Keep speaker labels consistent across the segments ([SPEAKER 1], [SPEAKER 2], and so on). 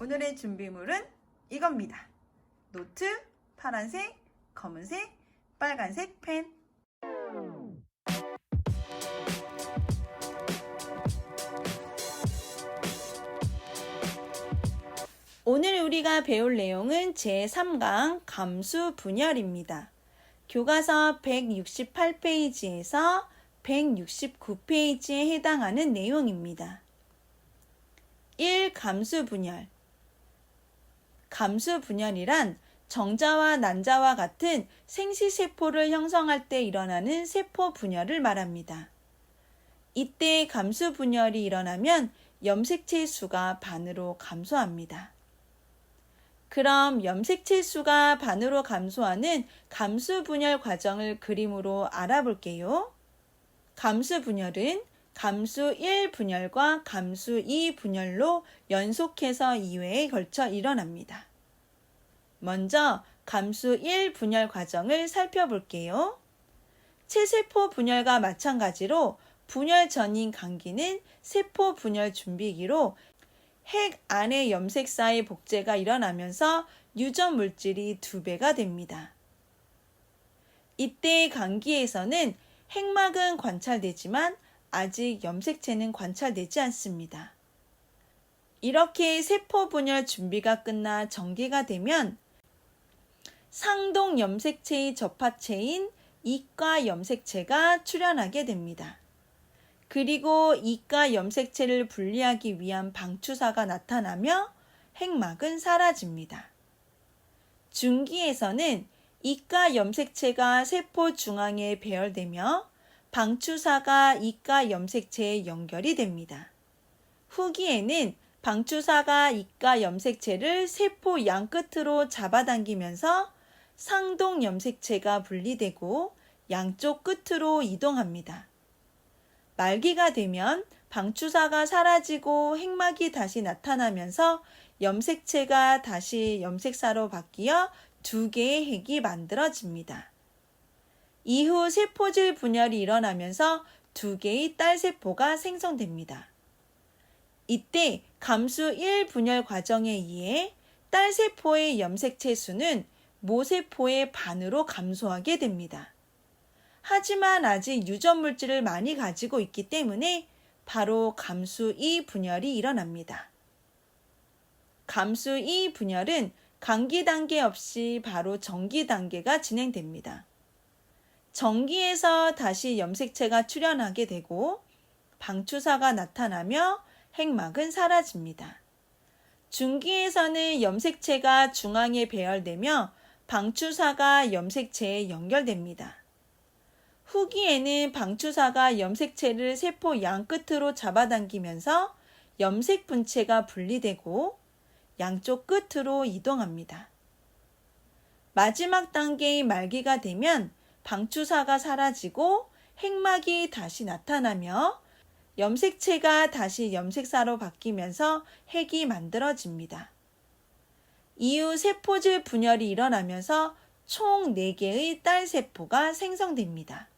[SPEAKER 1] 오늘의 준비물은 이겁니다. 노트, 파란색, 검은색, 빨간색 펜. 오늘 우리가 배울 내용은 제3강 감수 분열입니다. 교과서 168페이지에서 169페이지에 해당하는 내용입니다. 1. 감수 분열 감수 분열이란 정자와 난자와 같은 생시세포를 형성할 때 일어나는 세포 분열을 말합니다. 이때 감수 분열이 일어나면 염색체 수가 반으로 감소합니다. 그럼 염색체 수가 반으로 감소하는 감수 분열 과정을 그림으로 알아볼게요. 감수 분열은 감수 1 분열과 감수 2 분열로 연속해서 2회에 걸쳐 일어납니다. 먼저 감수 1 분열 과정을 살펴볼게요. 체세포 분열과 마찬가지로 분열 전인 감기는 세포 분열 준비기로 핵 안의 염색사의 복제가 일어나면서 유전 물질이 두 배가 됩니다. 이때 감기에서는 핵막은 관찰되지만 아직 염색체는 관찰되지 않습니다. 이렇게 세포 분열 준비가 끝나 전개가 되면 상동 염색체의 접합체인 이과 염색체가 출현하게 됩니다. 그리고 이가 염색체를 분리하기 위한 방추사가 나타나며 핵막은 사라집니다. 중기에서는 이가 염색체가 세포 중앙에 배열되며 방추사가 이가 염색체에 연결이 됩니다. 후기에는 방추사가 이가 염색체를 세포 양끝으로 잡아당기면서 상동 염색체가 분리되고 양쪽 끝으로 이동합니다. 말기가 되면 방추사가 사라지고 핵막이 다시 나타나면서 염색체가 다시 염색사로 바뀌어 두 개의 핵이 만들어집니다. 이후 세포질 분열이 일어나면서 두 개의 딸 세포가 생성됩니다. 이때 감수 1 분열 과정에 의해 딸 세포의 염색체 수는 모세포의 반으로 감소하게 됩니다. 하지만 아직 유전 물질을 많이 가지고 있기 때문에 바로 감수 2 분열이 일어납니다. 감수 2 분열은 감기 단계 없이 바로 정기 단계가 진행됩니다. 정기에서 다시 염색체가 출현하게 되고 방추사가 나타나며 핵막은 사라집니다. 중기에서는 염색체가 중앙에 배열되며 방추사가 염색체에 연결됩니다. 후기에는 방추사가 염색체를 세포 양 끝으로 잡아당기면서 염색 분체가 분리되고 양쪽 끝으로 이동합니다. 마지막 단계의 말기가 되면 방추사가 사라지고 핵막이 다시 나타나며 염색체가 다시 염색사로 바뀌면서 핵이 만들어집니다. 이후 세포질 분열이 일어나면서 총 4개의 딸세포가 생성됩니다.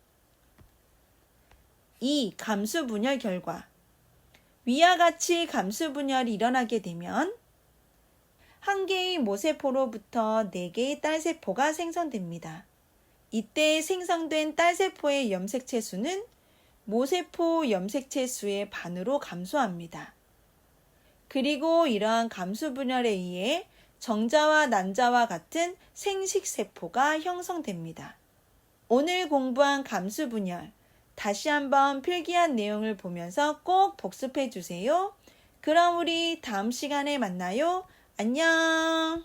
[SPEAKER 1] 2. 감수 분열 결과 위와 같이 감수 분열이 일어나게 되면 한 개의 모세포로부터 4개의 딸세포가 생성됩니다. 이때 생성된 딸세포의 염색체 수는 모세포 염색체 수의 반으로 감소합니다. 그리고 이러한 감수 분열에 의해 정자와 난자와 같은 생식세포가 형성됩니다. 오늘 공부한 감수 분열, 다시 한번 필기한 내용을 보면서 꼭 복습해 주세요. 그럼 우리 다음 시간에 만나요. 안녕!